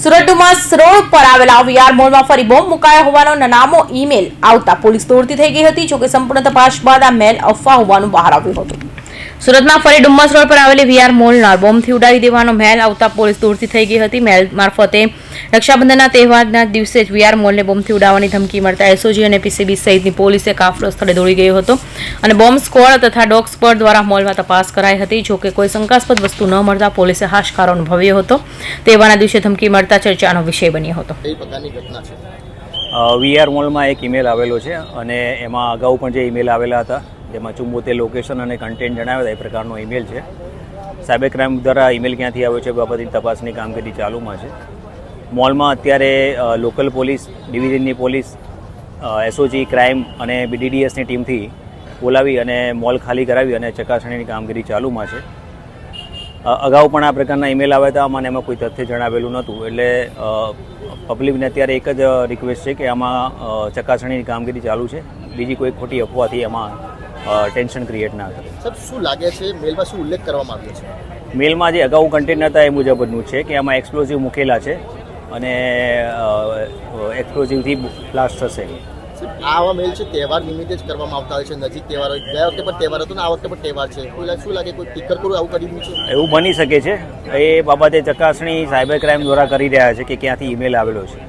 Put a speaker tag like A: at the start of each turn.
A: સુરત ડુમસ પર આવેલા વીઆર મોલમાં ફરી બોમ્બ મુકાયા હોવાનો નનામો ઈમેલ આવતા પોલીસ દોડતી થઈ ગઈ હતી, જોકે સંપૂર્ણ તપાસ બાદ આ મેલ અફવા હોવાનું બહાર આવ્યું હતું. સુરતમાં ફરી ડુમ્મસ રોડ પર આવેલી વીઆર મોલના બોમ્બથી ઉડાવી દેવાનો મહેલ આવતા પોલીસ દૂરથી થઈ ગઈ હતી. મહેલ મારફતે રક્ષાબંધનના તહેવારના દિવસે જ વીઆર મોલને બોમ્બથી ઉડાવવાની ધમકી મળતા એસઓજી અને પીસીબી સહિતની પોલીસે કાફલો સ્થળે દોડી ગયો હતો અને બોમ્બ સ્ક્વોડ તથા ડોગ સ્ક્વોડ દ્વારા મોલમાં તપાસ કરાઈ હતી. જોકે કોઈ શંકાસ્પદ વસ્તુ ન મળતા પોલીસે હાશકારો અનુભવ્યો હતો. તહેવારના દિવસે ધમકી મળતા ચર્ચાનો વિષય બન્યો હતો.
B: વીઆર મોલમાં એક ઈમેલ આવેલો છે અને એમાં અગાઉ પણ જે ઈમેલ આવેલા હતા જેમાં ચુંબોતેર લોકેશન અને કન્ટેન્ટ જણાવ્યા એ પ્રકારનો ઈમેલ છે. સાયબર ક્રાઇમ દ્વારા ઈમેલ ક્યાંથી આવ્યો છે બાબતની તપાસની કામગીરી ચાલુમાં છે. મોલમાં અત્યારે લોકલ પોલીસ ડિવિઝનની પોલીસ એસઓજી ક્રાઇમ અને બીડીડીએસની ટીમથી બોલાવી અને મોલ ખાલી કરાવી અને ચકાસણીની કામગીરી ચાલુમાં છે. અગાઉ પણ આ પ્રકારના ઈમેલ આવ્યા હતા મને એમાં કોઈ તથ્ય જણાવેલું નહોતું. એટલે પબ્લિકને અત્યારે એક જ રિક્વેસ્ટ છે કે આમાં ચકાસણીની કામગીરી ચાલુ છે. બીજી કોઈ ખોટી અફવાથી એમાં ટેન્શન ક્રિએટ ના કરે.
C: સર શું લાગે છે મેલમાં શું ઉલ્લેખ કરવામાં આવ્યો છે?
B: મેલમાં જે અગાઉ કન્ટેનર હતા એ મુજબનું છે કે આમાં એક્સપ્લોઝિવ મૂકેલા છે અને એક્સપ્લોઝિવથી બ્લાસ્ટ થશે.
C: આવા મેલ છે તહેવાર નિમિત્તે જ કરવામાં આવતા હોય છે નજીક તહેવાર હોય. ગયા વખતે પણ તહેવાર હતો ને આ વખતે પણ તહેવાર છે. કોઈ શું લાગે કોઈ ટીકર કરું આવું કરી છે?
B: એવું બની શકે છે. એ બાબતે ચકાસણી સાયબર ક્રાઇમ દ્વારા કરી રહ્યા છે કે ક્યાંથી ઈમેલ આવેલો છે.